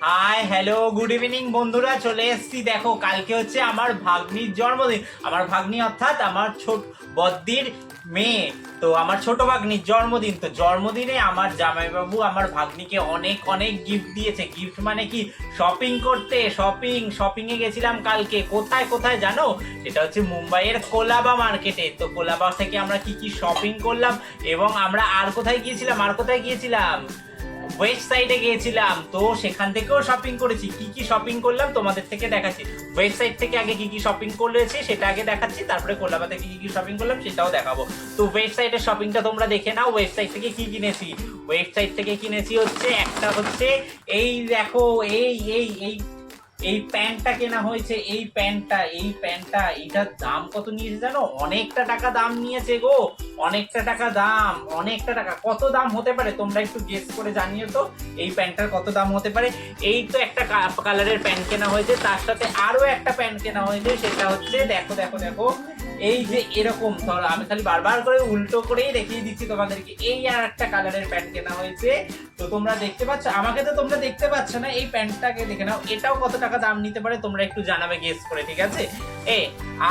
Hi hello good evening বন্ধুরা, চলে এসেছি। দেখো, কালকে হচ্ছে আমার ভাগ্নির জন্মদিন। আমার ভাগ্নি অর্থাৎ আমার ছোট বদ্দির মেয়ে। তো আমার ছোট ভাগ্নির জন্মদিন। তো জন্মদিনে আমার জামাইবাবু আমার ভাগ্নিকে অনেক অনেক গিফট দিয়েছে। গিফট মানে কি? শপিং করতে শপিং শপিংয়ে গেছিলাম কালকে। কোথায় কোথায় জানো? সেটা হচ্ছে মুম্বাইয়ের কোলাবা মার্কেটে। তো কোলাবা থেকে আমরা কি কি শপিং করলাম এবং আমরা আর কোথায় গিয়েছিলাম? আর কোথায় গিয়েছিলাম? ওয়েস্ট সাইডে গিয়েছিলাম, তো সেখান থেকেও শপিং করেছি। কি কি শপিং করলাম তোমাদের থেকে দেখাচ্ছি। ওয়েবসাইট থেকে আগে কি কি শপিং করেছি, সেটা আগে দেখাচ্ছি, তারপরে কলকাতা থেকে কি কি শপিং করলাম, সেটাও দেখাবো। তো ওয়েবসাইটের শপিংটা তোমরা দেখে নাও ওয়েবসাইট থেকে কি কিনেছি। ওয়েবসাইট থেকে কিনেছি হচ্ছে, একটা হচ্ছে এই দেখো, এই এই এই এই প্যান্টটা কেনা হয়েছে, এই প্যান্টটা এই প্যান্টটা, এইটার দাম কত নিয়েছে জানো? অনেকটা টাকা দাম নিয়েছে গো, অনেকটা টাকা দাম, অনেকটা টাকা। কত দাম হতে পারে? তোমরা একটু গেস করে জানিও তো, এই প্যান্টটার কত দাম হতে পারে? এই তো একটা কালারের প্যান্ট কেনা হয়েছে, তার সাথে আরও একটা প্যান্ট কেনা হয়েছে, সেটা হচ্ছে, দেখো দেখো দেখো, এই যে এরকম, ধরো, আমি খালি বারবার করে উল্টো করেই দেখিয়ে দিচ্ছি তোমাদেরকে, এই আর একটা কালারের প্যান্ট কেনা হয়েছে তো তোমরা দেখতে পাচ্ছ, আমাকে তো তোমরা দেখতে পাচ্ছ না, এই প্যান্টটাকে দেখে নাও। এটাও কত টাকা দাম নিতে পারে, তোমরা একটু জানাবে গেস করে, ঠিক আছে? এ,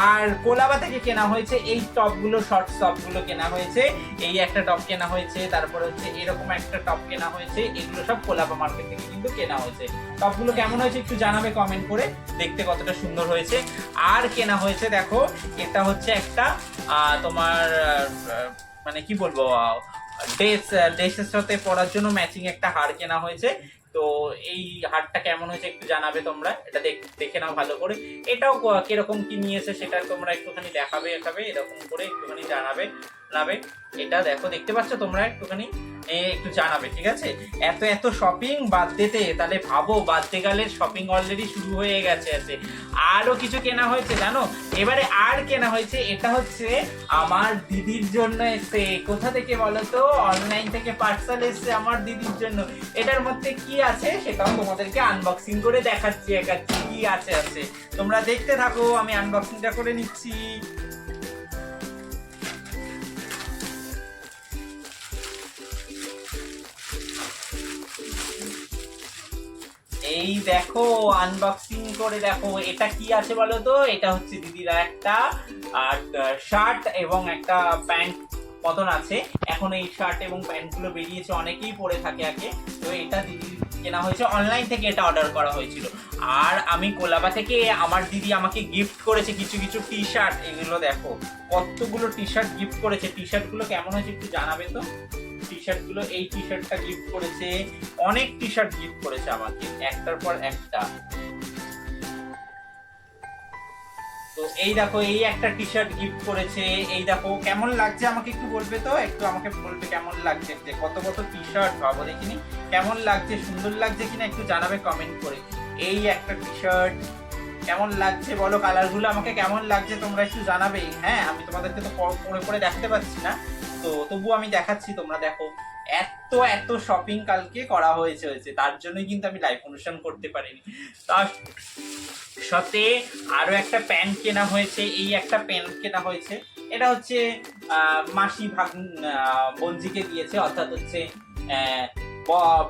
আর কোলাবা থেকে কেনা হয়েছে, এই টপগুলো শর্ট টপগুলো কেনা হয়েছে, এই একটা টপ কেনা হয়েছে, তারপরে হচ্ছে এরকম একটা টপ কেনা হয়েছে, এগুলো সব কোলাবা মার্কেট থেকে কিন্তু কেনা হয়েছে। টপগুলো কেমন হয়েছে একটু জানাবে কমেন্ট করে, দেখতে কতটা সুন্দর হয়েছে। আর কেনা হয়েছে, দেখো, এটা হচ্ছে একটা তোমার মানে কি বলব ড্রেস ড্রেসের সাথে পরার জন্য ম্যাচিং একটা হার কেনা হয়েছে। তো এই হারটা কেমন হয়েছে একটু জানাবে তোমরা। এটা দেখ- নাও ভালো করে। এটাও কীরকম কি নিয়েছে সেটা তোমরা একটুখানি দেখাবে দেখাবে এরকম করে একটুখানি জানাবে। জানাবে এটা দেখো, দেখতে পাচ্ছ তোমরা? একটুখানি একটু জানাবে, ঠিক আছে? এত এত শপিং বার্থডেতে তাহলে ভাবো বার্থডে গালের শপিং অলরেডি শুরু হয়ে গেছে আছে আরও কিছু কেনা হয়েছে, জানো? এবারে আর কেনা হয়েছে, এটা হচ্ছে আমার দিদির জন্য এসছে। কোথা থেকে বলো তো? অনলাইন থেকে পার্সেল এসছে আমার দিদির জন্য। এটার মধ্যে কি আছে? সেটাও তোমাদেরকে আনবক্সিং করে দেখাচ্ছি একাচ্ছি কি আছে আছে। তোমরা দেখতে থাকো, আমি আনবক্সিংটা করে নিচ্ছি। এই দেখো আনবক্সিং করে দেখো, এটা কি আছে বলো তো? এটা হচ্ছে দিদিরা একটা, আর শার্ট এবং একটা প্যান্ট মতন আছে। এখন এই শার্ট এবং প্যান্টগুলো বেরিয়েছে, অনেকেই পরে থাকে আগে। তো এটা দিদির কেনা হয়েছে অনলাইন থেকে এটা অর্ডার করা হয়েছিল। আর আমি কোলাবা থেকে আমার দিদি আমাকে গিফট করেছে কিছু কিছু টি শার্ট এগুলো দেখো। কতগুলো টি শার্ট গিফট করেছে? টি শার্টগুলো কেমন হয়েছে একটু জানাবে তো? টি শার্টগুলো, এই টি শার্টটা গিফট করেছে, অনেক টি শার্ট গিফট করেছে আমাকে, একটার পর একটা। তো এই দেখো, এই একটা টি শার্ট গিফট করেছে, এই দেখো, কেমন লাগছে আমাকে একটু বলবে তো? একটু আমাকে বলবে কেমন লাগছে কত কত টি শার্ট ভাবো দেখিনি। কেমন লাগছে, সুন্দর লাগছে কিনা একটু জানাবে কমেন্ট করে। এই একটা টি শার্ট কেমন লাগছে বলো কালারগুলো আমাকে কেমন লাগছে তোমরা একটু জানাবে। হ্যাঁ আমি তোমাদেরকে তো পরে পরে দেখাতে পাচ্ছি না। তো তবু আমি দেখাচ্ছি, তোমরা দেখো। এত এত শপিং কালকে করা হয়েছে হয়েছে। তার জন্যই কিন্তু আমি লাইভ অনুষ্ঠান করতে পারিনি। তার সাথে আরও একটা প্যান্ট কেনা হয়েছে। এই একটা প্যান্ট কেনা হয়েছে। এটা হচ্ছে মাসি ভাগ বঞ্জিকে দিয়েছে। অর্থাৎ হচ্ছে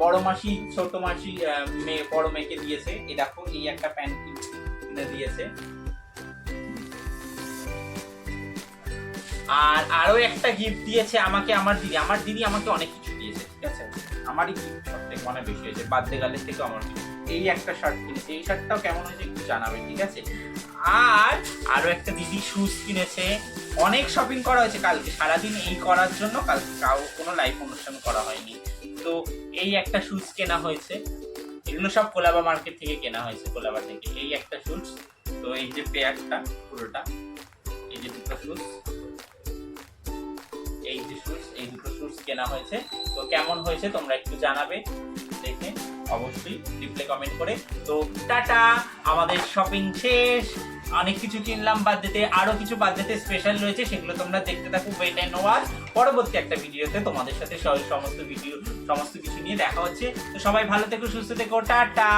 বড় মাসি, ছোট মাসি মেয়ে বড় মেয়েকে দিয়েছে। এই দেখো, এই একটা প্যান্ট কিনে দিয়েছে। আর আরও একটা গিফট দিয়েছে আমাকে আমার দিদি। আমার দিদি আমাকে অনেক কিছু দিয়েছে, ঠিক আছে? আমারই গিফট সব থেকে অনেক বেশি হয়েছে। বার্থডে গালের থেকে আমার এই একটা শার্ট কিনেছে। এই শার্টটাও কেমন হয়েছে একটু জানাবে, ঠিক আছে? আর আরও একটা দিদি শুজ কিনেছে। অনেক শপিং করা হয়েছে কালকে। সারাদিন এই করার জন্য কালকে কোনো লাইভ অনুষ্ঠান করা হয়নি। তো এই একটা শুজ কেনা হয়েছে। এগুলো সব কোলাবা মার্কেট থেকে কেনা হয়েছে কোলাবা থেকে। এই একটা শুজ তো এই যে পেয়ারটা পুরোটা, এই যে দুটো শুজ এই যে শুজ এই দুটো শুজ কেনা হয়েছে। তো কেমন হয়েছে তোমরা একটু জানাবে, দেখে। অবশ্যই রিপ্লে কমেন্ট করে। তো টাটা, আমাদের শপিং শেষ। অনেক কিছু কিনলাম বাদ দিতে আরও কিছু বার্থডেতে স্পেশাল রয়েছে, সেগুলো তোমরা দেখতে থাকো ওয়েট অ্যান্ড ওয়াচ পরবর্তী একটা ভিডিওতে তোমাদের সাথে সমস্ত ভিডিও সমস্ত কিছু নিয়ে দেখা হচ্ছে। তো সবাই ভালো থেকো, সুস্থ থেকো, টাটা!